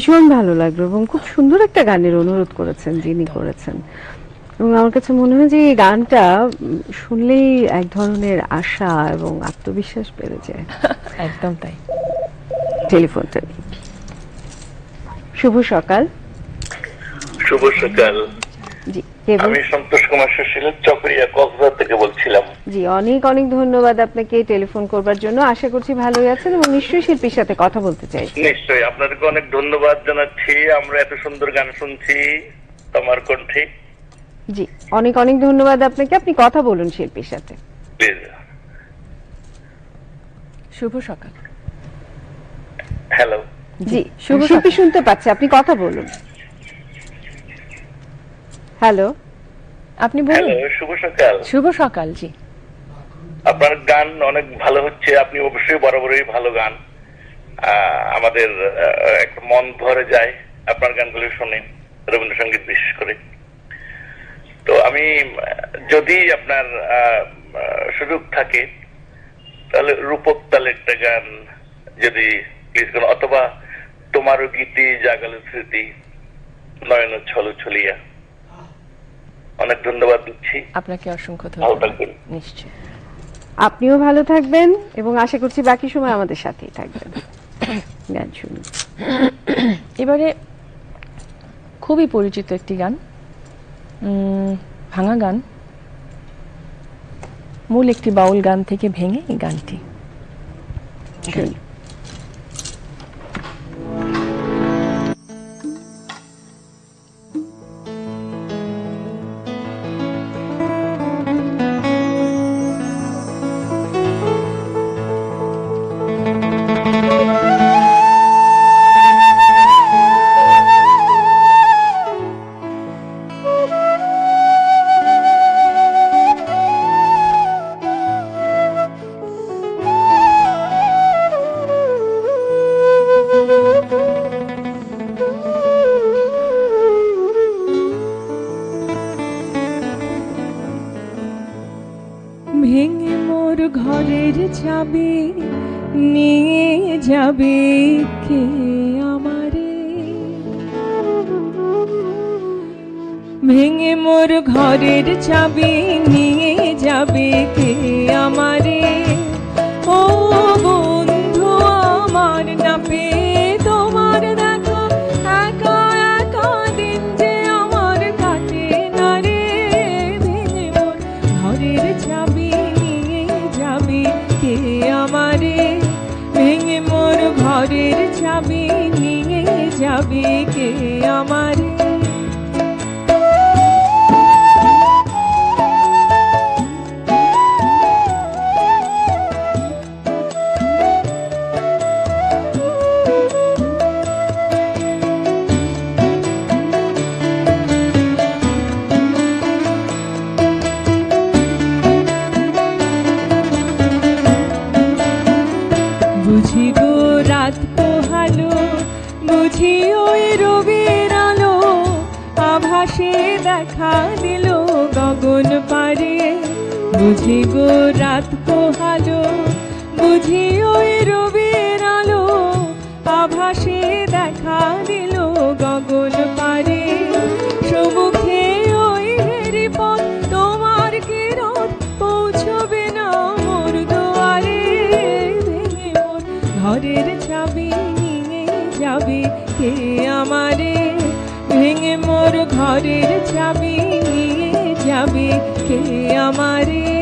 ভীষণ ভালো লাগল এবং খুব সুন্দর একটা গানের অনুরোধ করেছেন যিনি করেছেন। এবং আমার কাছে মনে হয় যে এই গানটা শুনলেই এক ধরনের আশা এবং আত্মবিশ্বাস বেড়ে যায়। একদম তাই। টেলিফোনটা নিই। শুভ সকাল। শুভ সকাল। জি। আমি সন্তোষ কুমার সুশীল চকরিয়া কক্সবাজার থেকে বলছিলাম। জি অনেক অনেক ধন্যবাদ আপনাকে টেলিফোন করবার জন্য। আশা করছি ভালোই আছেন এবং নিশ্চয়ই শিল্পীর সাথে কথা বলতে চাই। নিশ্চয়ই আপনাদেরকে অনেক ধন্যবাদ জানাচ্ছি। আমরা এত সুন্দর গান শুনছি তোমার কণ্ঠে। জি অনেক অনেক ধন্যবাদ আপনাকে। আপনি কথা বলুন শিল্পীর সাথে। শুভ সকাল। হ্যালো। জি শুভ শিল্পী শুনতে পাচ্ছে আপনি কথা বলুন। হ্যালো আপনি হ্যালো বলুন শুভ সকাল। শুভ সকাল জি। আপনার গান অনেক ভালো হচ্ছে আপনি অবশ্যই বরাবরই ভালো গান। আমাদের একটা মন ভরে যায় আপনার গানগুলো শুনে রবীন্দ্রসঙ্গীত বিশেষ করে। তো আমি যদি আপনার সুযোগ থাকে তাহলে রূপক তালে একটা গান যদি প্লিজ অথবা তোমারও গীতি জাগালো স্মৃতি নয়ন ছল ছলিয়া। অনেক ধন্যবাদ দিচ্ছি। আপনাকে অসংখ্য ধন্যবাদ। নিশ্চয় আপনিও ভালো থাকবেন এবং আশা করছি বাকি সময় আমাদের সাথেই থাকবেন। গান শুনুন। এবারে খুবই পরিচিত একটি গান। উম, ভাঙা গান। মূল একটি বাউল গান থেকে ভেঙে এই গানটি। শুনুন বুঝি ওই রবির আলো আভাসে দেখা দিল গগন পারে বুঝি গো রাত পোহালো, বুঝি ওই রবির আলো আভাসে দেখা দিল গগন ঘরের চাবি নিয়ে যাবে কে আমারে?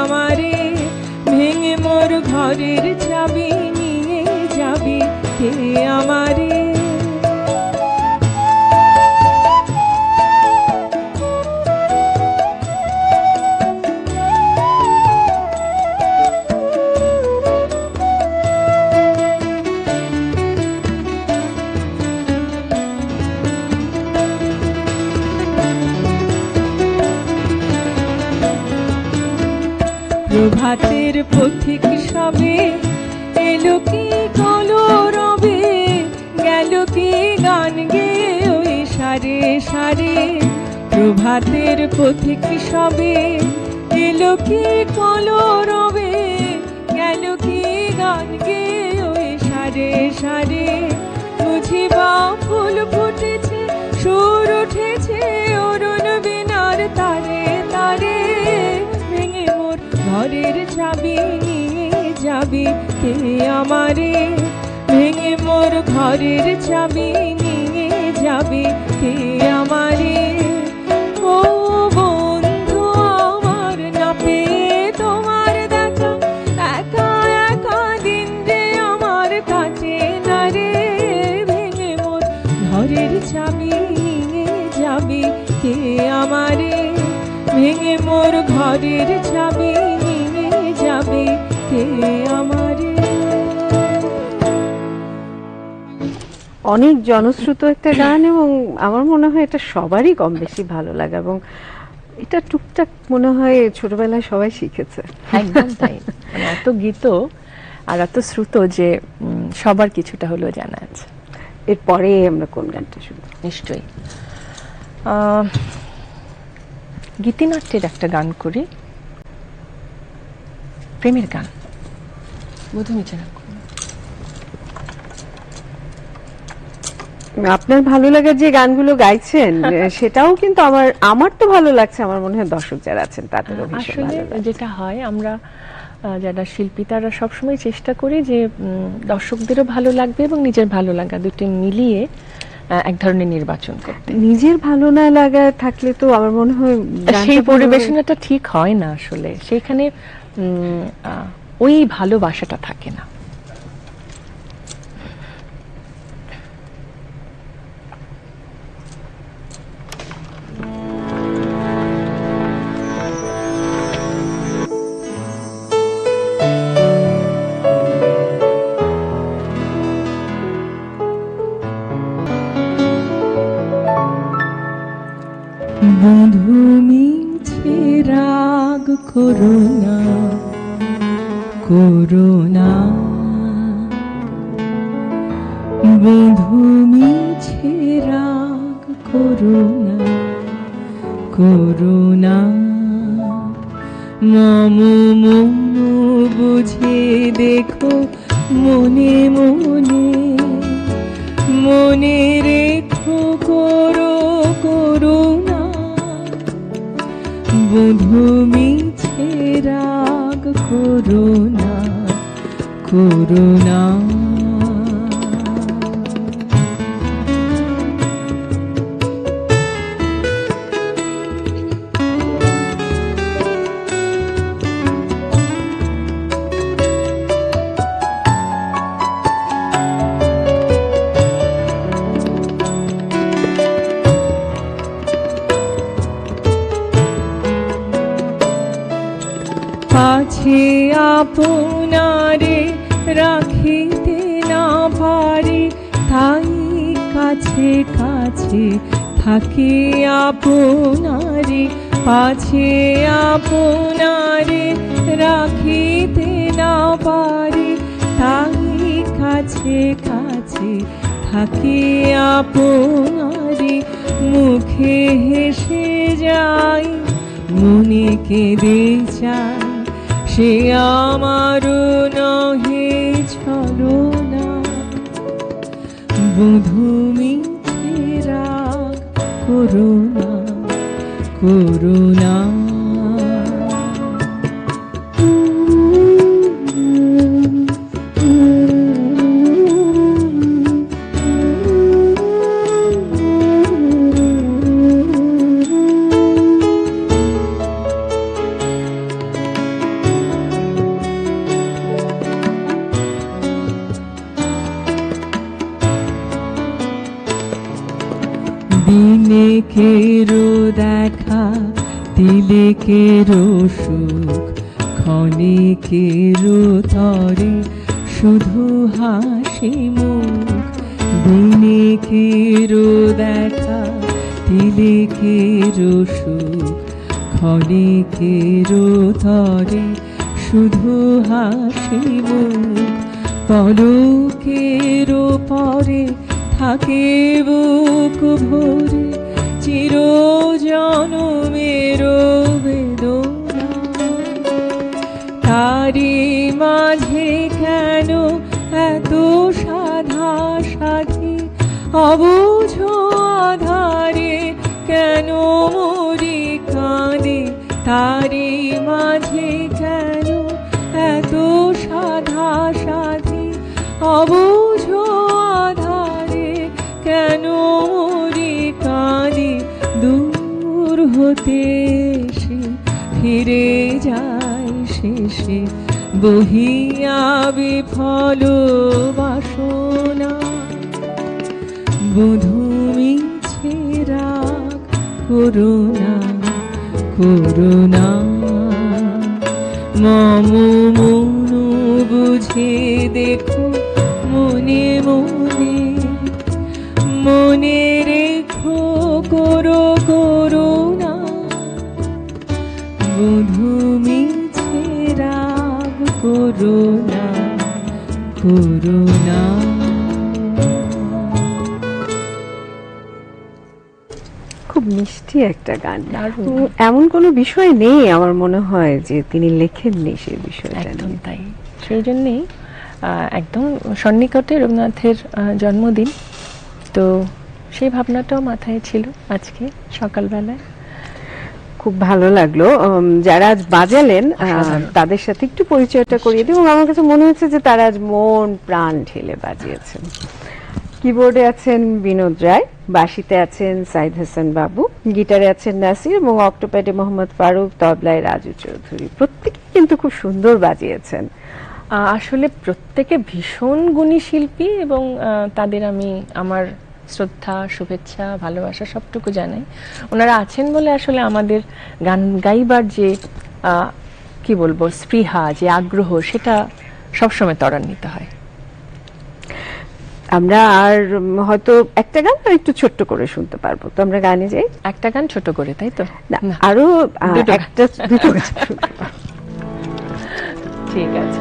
আমারে ভেঙে মোর ঘরের চাবি নিয়ে যাবি। কে আমারে প্রভাতের পথিক সবে, এলো কি কলো রবে গেল কি গান গে ওই সারে সারে। প্রভাতের পথিক সবে, এলো কি কলো রবে গেল কি গান গে ওই সারে সারে। বুঝিবা ফুল ফুটেছে, সুর উঠেছে, অরুণ বিনার তারে তারে। ঘরের চাবি নিয়ে যাবি কে আমারে? ভেঙে মোর ঘরের চাবি নিয়ে যাবি কে আমারে? অনেক জনশ্রুত একটা গান এবং আমার মনে হয় এটা সবারই কম বেশি ভালো লাগে এবং এটা টুকটাক মনে হয় ছোটবেলায় সবাই শিখেছে। একদম তাই। মানে এত গীত আর এত শ্রুত যে সবার কিছুটা হলেও জানা আছে। এরপরে আমরা কোন গানটা শুনব? নিশ্চয়ই। গীতিনাট্যের একটা গান করি। প্রেমের গান। বোধ নিচে রাখো আপনার ভালো লাগার যে গানগুলো গাইছেন সেটাও কিন্তু আমার আমার তো ভালো লাগছে আমার মনে হয় দর্শক যারা আছেন তাদেরও ভীষণ আসলে ভালো যেটা হয় আমরা যারা শিল্পী তারা সবসময় চেষ্টা করি যে দর্শকদেরও ভালো লাগবে এবং নিজের ভালো লাগা দুটো মিলিয়ে এক ধরনের নির্বাচন করতে। নিজের ভালো না লাগা থাকলে তো আমার মনে হয় সেই পরিবেশনাটা ঠিক হয় না আসলে। সেখানে ওই ভালোবাসাটা থাকে না। মম মন বুঝে দেখো মনে মনে মনে রেখো করো করুণা। বধু মিছে রাগ করুণা করুণা। পাছে আপনারে রাখিতে না পারি, তাই কাছে কাছে থাকে আপনারে পাছে আপনারে রাখিতে না পারি, তাই কাছে কাছে থাকে আপনারে। মুখে হেসে যাই মনে কেঁদে চায় সে আমার নহে ছলনা বধু মিছে রাগ করুণা করুণা শুধু হাসি মুখ, দিনে কেরো দেখা দিলে কেরো সুখ ক্ষণে কেরো তরে শুধু হাসি মুখ পলকেরও পরে থাকে বুক ভরে। চির জনমের বেদনা তারি মাঝে কেন এত সাধা সাধি? অবুঝ আধারে কেন মরি কাঁদে? তারি মাঝে কেন এত সাধা সাধি? অবুঝ আধারে কেন মরি কাঁদে? দূর হতে সে ফিরে বহিয়া বিফল বাসনা বধুমি ছেড়া করুণা করুণা। মম মন বুঝে দেখো করুণা করুণা খুব মিষ্টি একটা গান। এমন কোনো বিষয় নেই আমার মনে হয় যে তিনি লেখেননি সেই বিষয়টা একদম তাই। সেই জন্যেই আহ, একদম সন্নিকটে রবীন্দ্রনাথের জন্মদিন। তো সেই ভাবনাটাও মাথায় ছিল আজকে সকালবেলায়। খুব ভালো লাগল। যারা আজ বাজালেন তাদের সাথে একটু পরিচয়টা করিয়ে দিই। এবং আমার কাছে মনে হচ্ছে যে তারা আজ মন প্রাণ ঢেলে বাজিয়েছেন। কিবোর্ডে আছেন বিনোদ রায় বাঁশিতে আছেন সাইদ হাসান বাবু গিটারে আছেন নাসির এবং অক্টোপ্যাডে মোহাম্মদ ফারুক তবলায় রাজু চৌধুরী। প্রত্যেকে কিন্তু খুব সুন্দর বাজিয়েছেন। আসলে প্রত্যেকে ভীষণ গুণী শিল্পী এবং তাদের আমি আমার শ্রদ্ধা শুভেচ্ছা ভালোবাসা সবটুকু জানাই। ওনারা আছেন বলে আসলে আমাদের গান গাইবার যে কি বলব স্পৃহা যে আগ্রহ সেটা সবসময় ত্বরান্বিত হয়। আমরা আর হয়তো একটা গান আর একটু ছোট্ট করে শুনতে পারব। তো আমরা গানে যাই? একটা গান ছোট করে তাই তো? আরও একটা দুটো গান ঠিক আছে।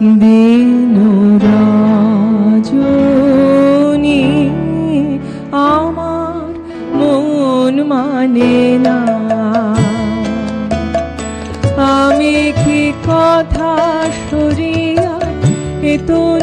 দিন রজনী আমার মন মানে না। আমি কি কথা সরিয়া এ তনু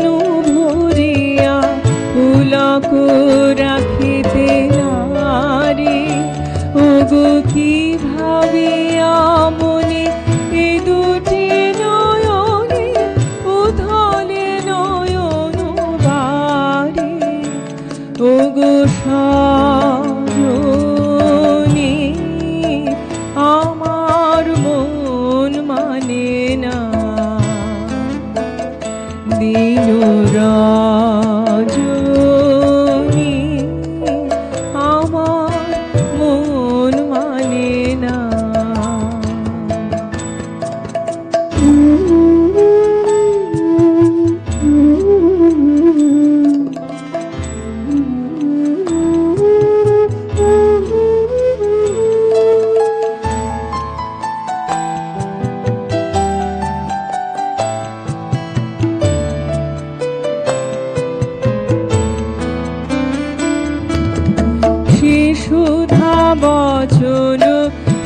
সুধা বচন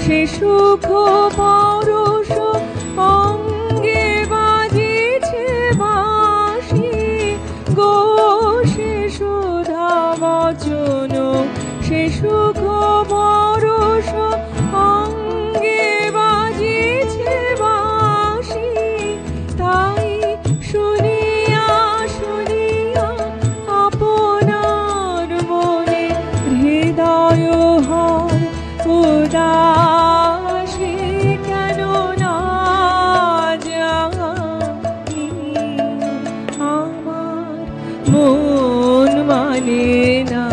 সে সুখ পরশ অঙ্গে বাজিছে বাঁশি। গো সে সুধা বচন সে সুখ वालेना।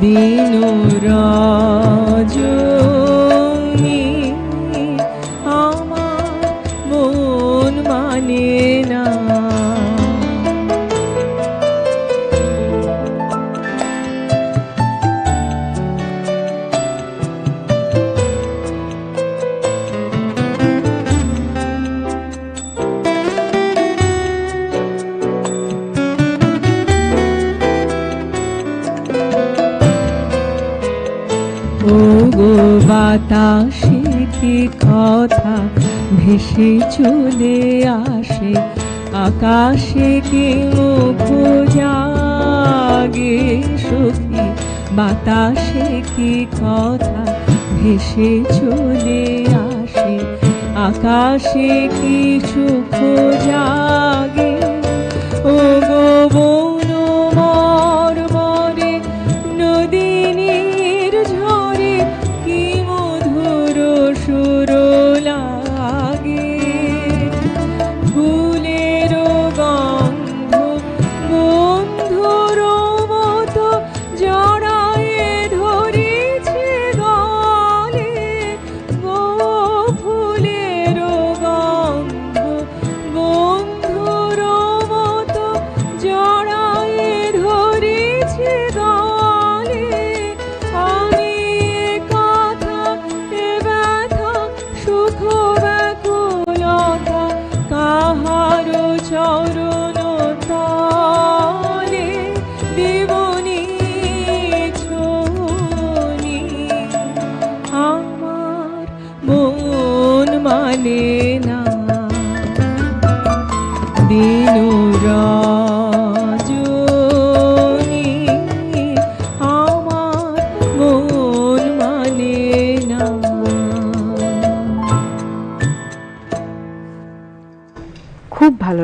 दीनो राजू। ভেসে চলে আসে, আকাশে কি মুখ জাগে সখী, বাতাসে কি কথা? ভেসে চলে আসে, আকাশে কি সুখ জাগে ও গো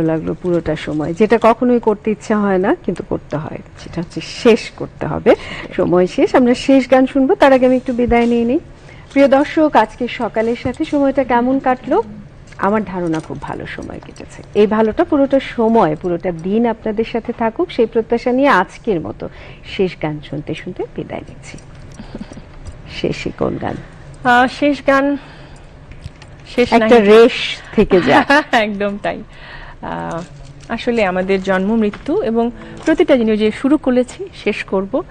ভালো লাগল পুরোটা সময়। যেটা কখনোই করতে ইচ্ছা হয় না কিন্তু করতে হয়। সেটা হচ্ছে শেষ করতে হবে। সময় শেষ। আমরা শেষ গান শুনব। তার আগে আমি একটু বিদায় নিয়ে নিই। প্রিয় দর্শক আজকে সকালের সাথে সময়টা কেমন কাটলো? আমার ধারণা খুব ভালো সময় কেটেছে। এই ভালোটা পুরোটা সময় পুরোটা দিন আপনাদের সাথে থাকুক। সেই প্রত্যাশা নিয়ে আজকের মতো শেষ গান শুনতে শুনতে বিদায় নিচ্ছি। শেষে কোন গান? শেষ গান শেষ একটা রেশ থেকে যায়। একদম তাই। আসলে আমাদের জন্ম মৃত্যু এবং প্রতিটা জিনিস যে শুরু করেছি শেষ করব।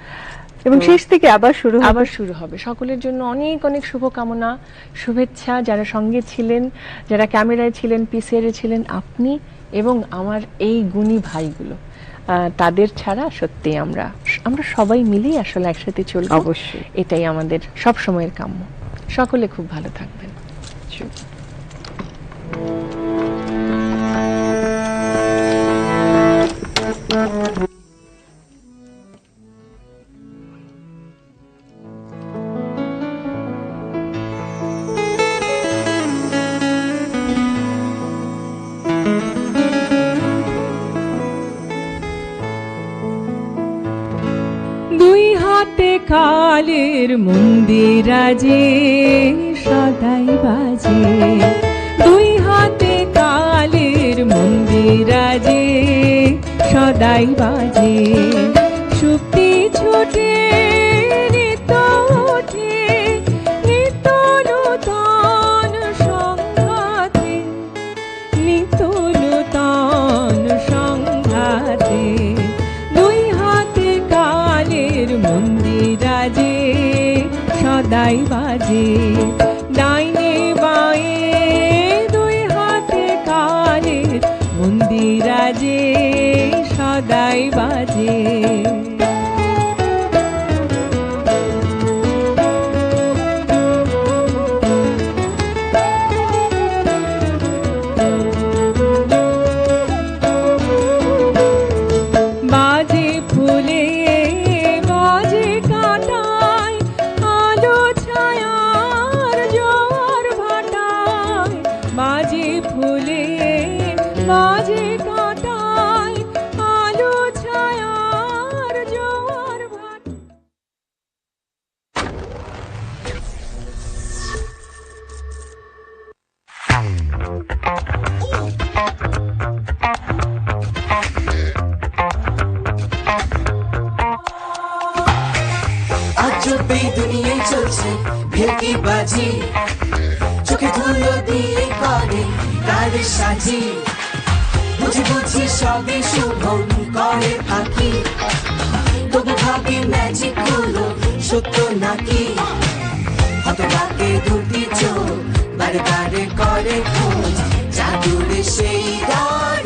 এবং শেষ থেকে আবার শুরু আবার শুরু হবে। সকলের জন্য অনেক অনেক শুভকামনা শুভেচ্ছা। যারা সঙ্গে ছিলেন যারা ক্যামেরায় ছিলেন পিসিআরে ছিলেন আপনি এবং আমার এই গুণী ভাইগুলো তাদের ছাড়া সত্যি আমরা আমরা সবাই মিলেই আসলে একসাথে চলবো। অবশ্যই। এটাই আমাদের সব সময়ের কাম্য। সকলে খুব ভালো থাকবেন। কালের মন্দিরাজে সদাই বাজে। দুই হাতে কালের মন্দিরাজে সদাই বাজে। সদাই বাজে সাজি। বুঝি বুঝি সবে শুভম করে ফাঁকি। তবু ভাবি ম্যাজিকগুলো সত্য নাকি? হতবাকে দুটি চোখ বারে বারে করে খোঁজ। জাদুর সেই রাত